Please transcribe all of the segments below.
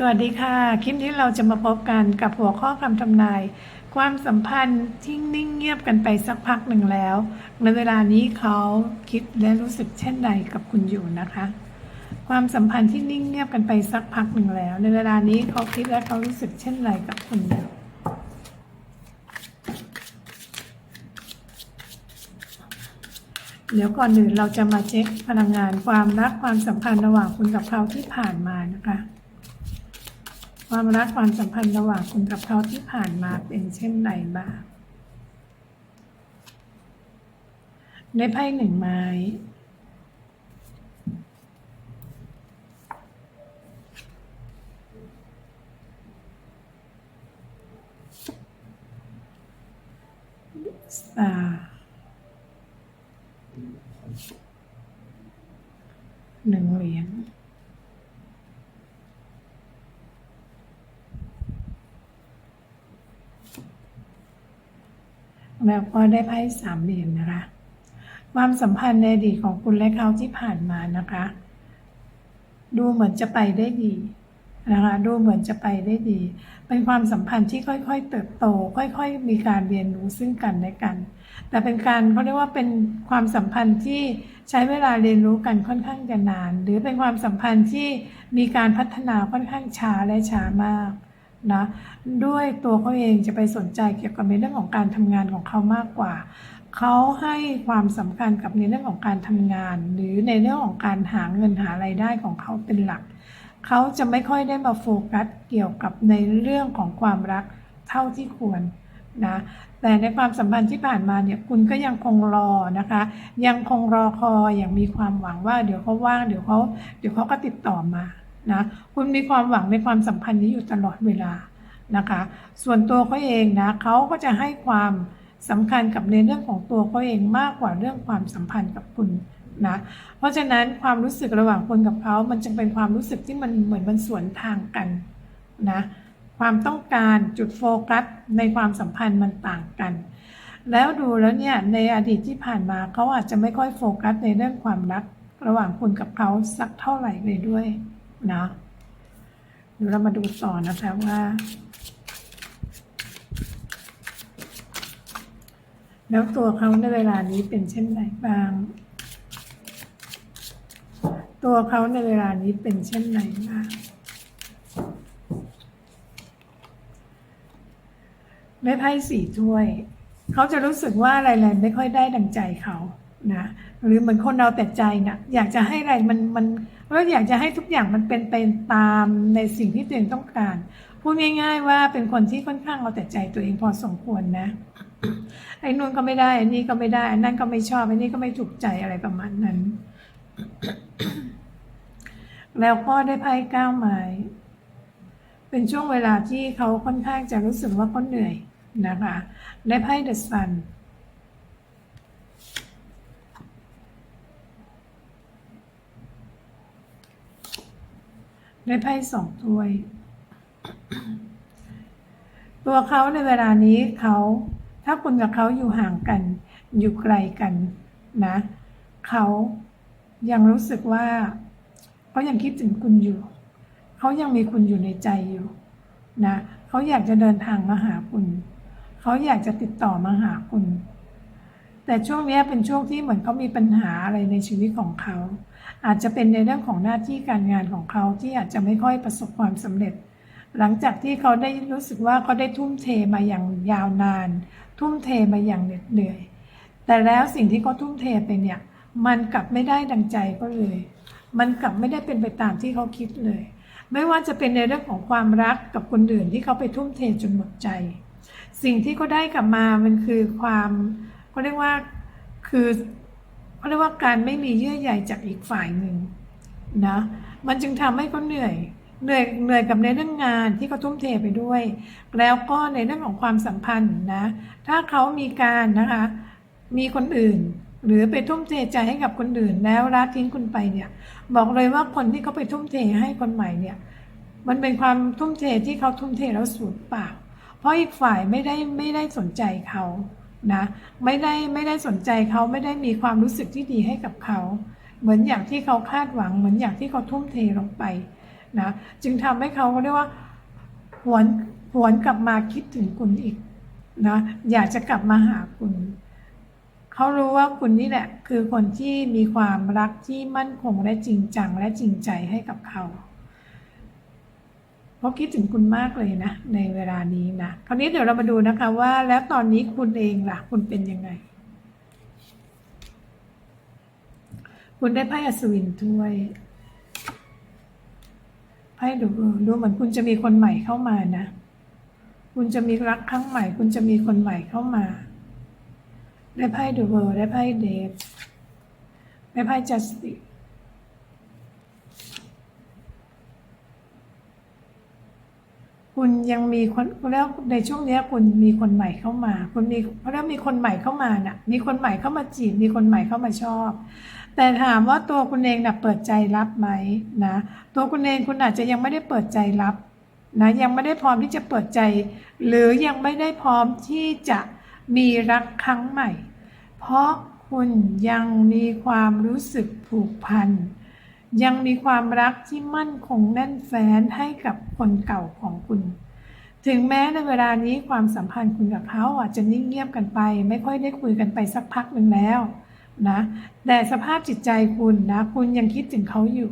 สวัสดีค่ะ คลิปนี้เราจะมาพบกันกับหัวข้อคำทำนาย ความสัมพันธ์ที่นิ่งเงียบกันไปสักพักหนึ่งแล้ว ในเวลานี้เขาคิดและรู้สึกเช่นใดกับคุณอยู่นะคะ ความสัมพันธ์ที่นิ่งเงียบกันไปสักพักหนึ่งแล้ว ในเวลานี้เขาคิดและเขารู้สึกเช่นไรกับคุณอยู่เดี๋ยวก่อนอื่นเราจะมาเช็คพลังงานความรักความสัมพันธ์ระหว่างคุณกับเขาที่ผ่านมานะคะ ความรักความสัมพันธ์ระหว่างคุณกับเขาที่ผ่านมาเป็นเช่นไรบ้างในไพ่หนึ่งไม้สตาร์หนึ่งเหรียญ แล้วก็ได้ไพ่สามเหรียญนะคะ ความสัมพันธ์ในอดีตของคุณและเขาที่ผ่านมานะคะ ดูเหมือนจะไปได้ดีนะคะดูเหมือนจะไปได้ดี เป็นความสัมพันธ์ที่ค่อยๆ เติบโต ค่อยๆ มีการเรียนรู้ซึ่งกันและกัน แต่เป็นการเขาเรียกว่าเป็นความสัมพันธ์ที่ใช้เวลาเรียนรู้กันค่อนข้างจะนาน หรือเป็นความสัมพันธ์ที่มีการพัฒนาค่อนข้างช้าและช้ามาก นะด้วยตัวเขาเองจะไปสนใจเกี่ยวกับในเรื่องของการทำงานของเขามากกว่า เขาให้ความสำคัญกับในเรื่องของการทำงาน หรือในเรื่องของการหาเงินหาไรายได้ของเขาเป็นหลัก เขาจะไม่ค่อยได้มาโฟกัสเกี่ยวกับในเรื่องของความรักเท่าที่ควรนะแต่ในความสัมพันธ์ที่ผ่านมาเนี่ยคุณก็ยังคงรอนะคะ ยังคงรอคอยอย่างมีความหวังว่าเดี๋ยวเขาว่างเดี๋ยวเขาเดี๋ยวเขาก็ติดต่อมา นะคุณมีความหวังในความสัมพันธ์นี้อยู่ตลอดเวลานะคะ ส่วนตัวเขาเองนะเขาก็จะให้ความสำคัญกับในเรื่องของตัวเขาเองมากกว่าเรื่องความสัมพันธ์กับคุณนะเพราะฉะนั้นความรู้สึกระหว่างคนกับเขา มันจึงเป็นความรู้สึกที่มันเหมือนมันสวนทางกันนะความต้องการจุดโฟกัสในความสัมพันธ์มันต่างกัน แล้วดูแล้วเนี่ยในอดีตที่ผ่านมาเขาอาจจะไม่ค่อยโฟกัสในเรื่องความรัก ระหว่างคุณกับเขาสักเท่าไหร่เลยด้วย นะเดี๋ยวเรามาดูต่อนะคะว่า แล้วตัวเขาในเวลานี้เป็นเช่นไรบ้าง ตัวเขาในเวลานี้เป็นเช่นไรบ้างได้ไพ่สี่ถ้วย เขาจะรู้สึกว่าอะไรๆไม่ค่อยได้ดังใจเขานะหรือเหมือนคนเราแต่ใจนะอยากจะให้อะไรมันมัน วอยากจะให้ทุกอย่างมันเป็นไปตามในสิ่งที่ตัวเองต้องการ พูดง่าย ๆ ว่าเป็นคนที่ค่อนข้างเอาแต่ใจตัวเองพอสมควรนะ ไอ้นู่นก็ไม่ได้อันนี้ก็ไม่ได้อันนั่นก็ไม่ชอบอันนี้ก็ไม่ถูกใจอะไรประมาณนั้น แล้วก็ได้ไพ่ก้าวไม้เป็นช่วงเวลาที่เขาค่อนข้างจะรู้สึกว่าเขาเหนื่อยนะคะ ได้ไพ่เดอะซัน ได้ไพ่สองถ้วย ตัวเขาในเวลานี้เขา ถ้าคุณกับเขาอยู่ห่างกัน อยู่ไกลกันนะ เขายังรู้สึกว่าเขายังคิดถึงคุณอยู่ เขายังมีคุณอยู่ในใจอยู่นะ เขาอยากจะเดินทางมาหาคุณ เขาอยากจะติดต่อมาหาคุณ แต่ช่วงนี้เป็นช่วงที่เหมือนเขามีปัญหาอะไรในชีวิตของเขา อาจจะเป็นในเรื่องของหน้าที่การงานของเขาที่อาจจะไม่ค่อยประสบความสำเร็จ หลังจากที่เขาได้รู้สึกว่าเขาได้ทุ่มเทมาอย่างยาวนาน ทุ่มเทมาอย่างเหน็ดเหนื่อย แต่แล้วสิ่งที่เขาทุ่มเทไปเนี่ยมันกลับไม่ได้ดังใจก็เลย มันกลับไม่ได้เป็นไปตามที่เขาคิดเลย ไม่ว่าจะเป็นในเรื่องของความรักกับคนอื่นที่เขาไปทุ่มเทจนหมดใจ สิ่งที่เขาได้กลับมามันคือความ เขาเรียกว่าคือเขาเรียกว่าการไม่มีเยื่อใยจากอีกฝ่ายหนึ่งนะมันจึงทำให้เขาเหนื่อยเหนื่อยเหนื่อยกับในเรื่องงานที่เขาทุ่มเทไปด้วย แล้วก็ในเรื่องของความสัมพันธ์นะ ถ้าเขามีการนะคะ มีคนอื่น หรือไปทุ่มเทใจให้กับคนอื่น แล้วละทิ้งคุณไปเนี่ย บอกเลยว่าคนที่เขาไปทุ่มเทให้คนใหม่เนี่ย มันเป็นความทุ่มเทที่เขาทุ่มเทแล้วสูญเปล่า เพราะอีกฝ่ายไม่ได้ไม่ได้สนใจเขา นะไม่ได้ไม่ได้สนใจเขาไม่ได้มีความรู้สึกที่ดีให้กับเขา เหมือนอย่างที่เขาคาดหวัง เหมือนอย่างที่เขาทุ่มเทลงไปนะจึงทำให้เขาเรียกว่าหวนหวนกลับมาคิดถึงคุณอีกนะอยากจะกลับมาหาคุณ เขารู้ว่าคุณนี่แหละ คือคนที่มีความรักที่มั่นคงและจริงจังและจริงใจให้กับเขา เขาคิดถึงคุณมากเลยนะ ในเวลานี้นะคราวนี้เดี๋ยวเรามาดูนะคะว่า แล้วตอนนี้คุณเองล่ะ คุณเป็นยังไง คุณได้ไพ่อัศวินถ้วยไพ่ดูดูเหมือนคุณจะมีคนใหม่เข้ามานะ คุณจะมีรักครั้งใหม่ คุณจะมีคนใหม่เข้ามา ได้ไพ่ดูเวอร์ได้ไพ่เดทได้ไพ่จัสติ คุณยังมีคนแล้วในช่วงนี้คุณมีคนใหม่เข้ามา คุณมีเพราะแล้วมีคนใหม่เข้ามาน่ะ มีคนใหม่เข้ามาจีบ มีคนใหม่เข้ามาชอบ แต่ถามว่าตัวคุณเองน่ะเปิดใจรับไหมนะตัวคุณเองคุณอาจจะยังไม่ได้เปิดใจรับนะยังไม่ได้พร้อมที่จะเปิดใจ หรือยังไม่ได้พร้อมที่จะมีรักครั้งใหม่ เพราะคุณยังมีความรู้สึกผูกพัน ยังมีความรักที่มั่นคงแน่นแฟ้นให้กับคนเก่าของคุณ ถึงแม้ในเวลานี้ความสัมพันธ์คุณกับเขาอาจจะนิ่งเงียบกันไป ไม่ค่อยได้คุยกันไปสักพักหนึ่งแล้วนะแต่สภาพจิตใจคุณนะคุณยังคิดถึงเขาอยู่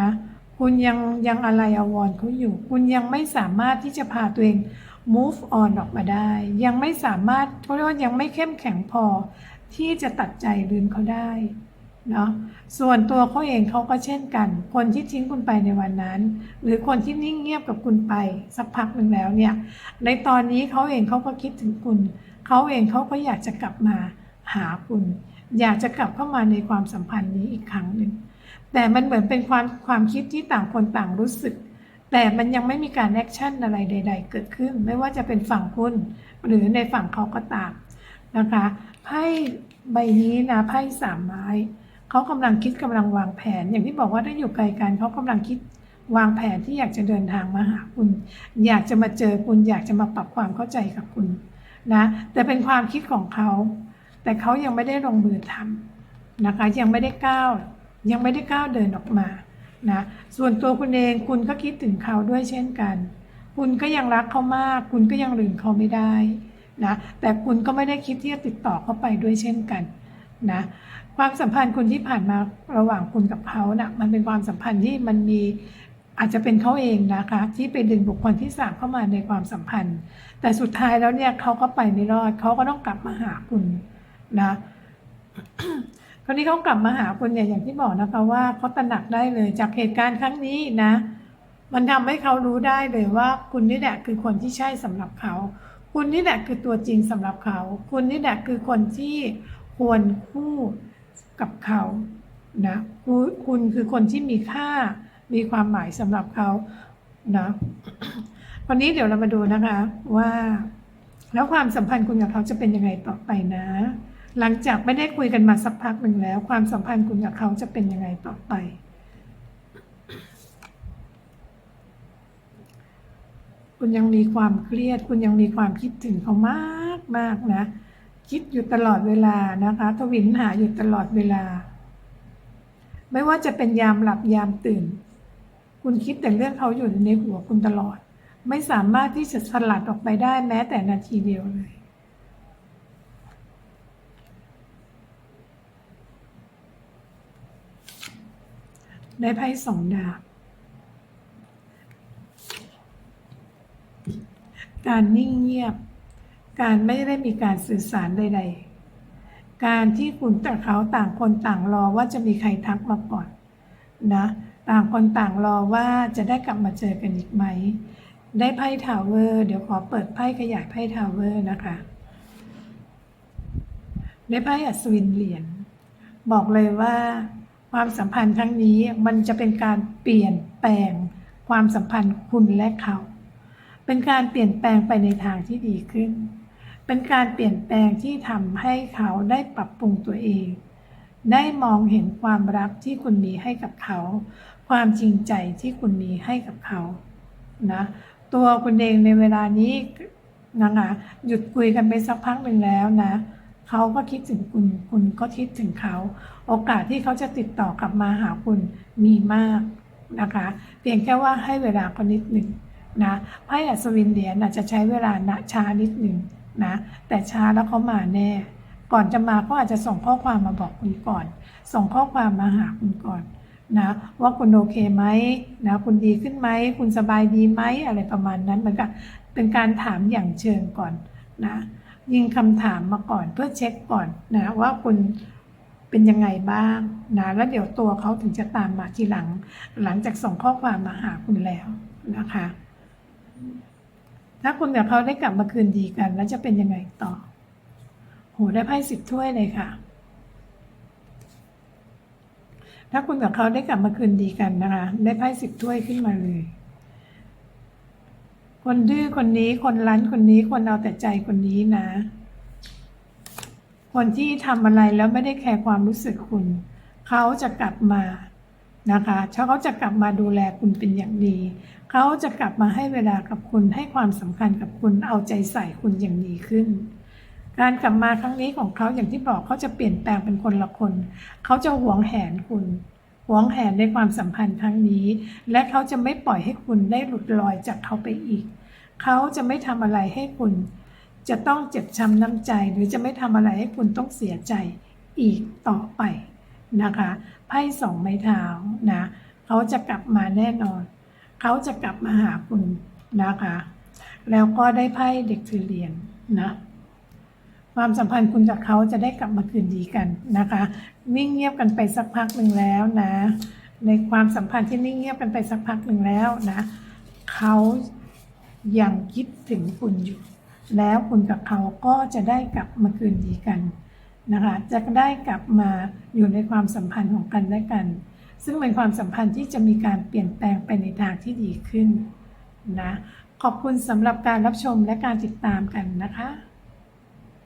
นะคุณยังยังอะไรอาวรเขาอยู่ คุณยังไม่สามารถที่จะพาตัวเอง move on ออกมาได้ ยังไม่สามารถเขาเรียกว่ายังไม่เข้มแข็งพอ ที่จะตัดใจลืมเขาได้ เนาะส่วนตัวเขาเองเขาก็เช่นกัน คนที่ทิ้งคุณไปในวันนั้น หรือคนที่นิ่งเงียบกับคุณไปสักพักหนึ่งแล้วเนี่ยในตอนนี้เขาเองเขาก็คิดถึงคุณเขาเองเขาก็อยากจะกลับมาหาคุณ อยากจะกลับเข้ามาในความสัมพันธ์นี้อีกครั้งหนึ่งแต่มันเหมือนเป็นความความคิดที่ต่างคนต่างรู้สึก แต่มันยังไม่มีการแอคชั่นอะไรใด ๆ เกิดขึ้น ไม่ว่าจะเป็นฝั่งคุณ หรือในฝั่งเขาก็ตามนะคะไพ่ใบนี้นะไพ่สามไม้ เขากำลังคิดกำลังวางแผน อย่างที่บอกว่าถ้าอยู่ไกลกันเขากำลังคิดวางแผนที่อยากจะเดินทางมาหาคุณ อยากจะมาเจอคุณ อยากจะมาปรับความเข้าใจกับคุณนะแต่เป็นความคิดของเขา แต่เขายังไม่ได้ลงมือทำนะคะยังไม่ได้ก้าวยังไม่ได้ก้าวเดินออกมานะส่วนตัวคุณเองคุณก็คิดถึงเขาด้วยเช่นกัน คุณก็ยังรักเขามาก คุณก็ยังลืมเขาไม่ได้นะแต่คุณก็ไม่ได้คิดที่จะติดต่อเขาไปด้วยเช่นกัน นะความสัมพันธ์คุณที่ผ่านมาระหว่างคุณกับเขานะ่ะมันเป็นความสัมพันธ์ที่มันมีอาจจะเป็นเขาเองนะคะที่ไปดึงบุคคลที่สามเข้ามาในความสัมพันธ์ แต่สุดท้ายแล้วเนี่ยเขาก็ไปไม่รอดเขาก็ต้องกลับมาหาคุณนะคราวนี้เขากลับมาหาคุณเนี่ยอย่างที่บอกนะคะว่าเขาตระหนักได้เลยจากเหตุการณ์ครั้งนี้นะ มันทำให้เขารู้ได้เลยว่า คุณนี่แหละคือคนที่ใช่สำหรับเขา คุณนี่แหละคือตัวจริงสำหรับเขา คุณนี่แหละคือคนที่ ควรคู่กับเขานะคุณคุณคือคนที่มีค่ามีความหมายสำหรับเขานะวันนี้เดี๋ยวเรามาดูนะคะว่า แล้วความสัมพันธ์คุณกับเขาจะเป็นยังไงต่อไปนะ หลังจากไม่ได้คุยกันมาสักพักหนึ่งแล้ว ความสัมพันธ์คุณกับเขาจะเป็นยังไงต่อไปคุณยังมีความเครียด คุณยังมีความคิดถึงเขามากมากนะ คิดอยู่ตลอดเวลานะคะทวินหาอยู่ตลอดเวลา ไม่ว่าจะเป็นยามหลับยามตื่น คุณคิดแต่เรื่องเขาอยู่ในหัวคุณตลอด ไม่สามารถที่จะสลัดออกไปได้แม้แต่นาทีเดียวเลยได้ไพ่สองดาบ การนิ่งเงียบ การไม่ได้มีการสื่อสารใด ๆ การที่คุณกับเขาต่างคนต่างรอว่าจะมีใครทักมาก่อนนะต่างคนต่างรอว่าจะได้กลับมาเจอกันอีกไหม ได้ไพ่ทาวเวอร์ เดี๋ยวขอเปิดไพ่ขยายไพ่ทาวเวอร์นะคะ ได้ไพ่อัศวินเหรียญบอกเลยว่าความสัมพันธ์ครั้งนี้มันจะเป็นการเปลี่ยนแปลงความสัมพันธ์คุณและเขา เป็นการเปลี่ยนแปลงไปในทางที่ดีขึ้น เป็นการเปลี่ยนแปลงที่ทำให้เขาได้ปรับปรุงตัวเอง ได้มองเห็นความรักที่คุณมีให้กับเขา ความจริงใจที่คุณมีให้กับเขานะตัวคุณเองในเวลานี้นะคะหยุดคุยกันไปสักพักหนึ่งแล้วนะเขาก็คิดถึงคุณ คุณก็คิดถึงเขา โอกาสที่เขาจะติดต่อกลับมาหาคุณมีมากนะคะ เพียงแค่ว่าให้เวลาเขานิดหนึ่งนะไพ่อัศวินเหรียญอาจจะใช้เวลานะช้านิดหนึ่ง นะแต่ช้าแล้วเขามาแน่ ก่อนจะมาเขาอาจจะส่งข้อความมาบอกคุณก่อน ส่งข้อความมาหาคุณก่อนนะว่าคุณโอเคไหมนะคุณดีขึ้นไหม คุณสบายดีไหมอะไรประมาณนั้นเหมือนกับเป็นการถามอย่างเชิงก่อนนะยิงคำถามมาก่อนเพื่อเช็คก่อนนะว่าคุณเป็นยังไงบ้างนะแล้วเดี๋ยวตัวเขาถึงจะตามมาทีหลัง หลังจากส่งข้อความมาหาคุณแล้วนะคะ ถ้าคุณกับเขาได้กลับมาคืนดีกัน แล้วจะเป็นยังไงต่อ โหได้ไพ่สิบถ้วยเลยค่ะ ถ้าคุณกับเขาได้กลับมาคืนดีกันนะคะ ได้ไพ่สิบถ้วยขึ้นมาเลย คนดื้อคนนี้คนรั้นคนนี้คนเอาแต่ใจคนนี้นะ คนที่ทำอะไรแล้วไม่ได้แคร์ความรู้สึกคุณ เขาจะกลับมา นะคะเขาจะกลับมาดูแลคุณเป็นอย่างดี เขาจะกลับมาให้เวลากับคุณให้ความสำคัญกับคุณเอาใจใส่คุณอย่างดีขึ้น การกลับมาครั้งนี้ของเขาอย่างที่บอกเขาจะเปลี่ยนแปลงเป็นคนละคน เขาจะหวงแหนคุณหวงแหนในความสัมพันธ์ครั้งนี้ และเขาจะไม่ปล่อยให้คุณได้หลุดลอยจากเขาไปอีก เขาจะไม่ทำอะไรให้คุณ จะต้องเจ็บช้ำน้ำใจ หรือจะไม่ทำอะไรให้คุณต้องเสียใจอีกต่อไป นะคะไพ่สองไม้เท้านะเขาจะกลับมาแน่นอน เขาจะกลับมาหาคุณนะคะ แล้วก็ได้ไพ่เด็กถือเหรียญนะความสัมพันธ์คุณกับเขาจะได้กลับมาคืนดีกันนะคะ นิ่งเงียบกันไปสักพักหนึ่งแล้วนะ ในความสัมพันธ์ที่นิ่งเงียบกันไปสักพักหนึ่งแล้วนะเขายังคิดถึงคุณอยู่ แล้วคุณกับเขาก็จะได้กลับมาคืนดีกัน นะคะจะได้กลับมาอยู่ในความสัมพันธ์ของกันและกัน ซึ่งเป็นความสัมพันธ์ที่จะมีการเปลี่ยนแปลงไปในทางที่ดีขึ้นนะขอบคุณสำหรับการรับชมและการติดตามกันนะคะ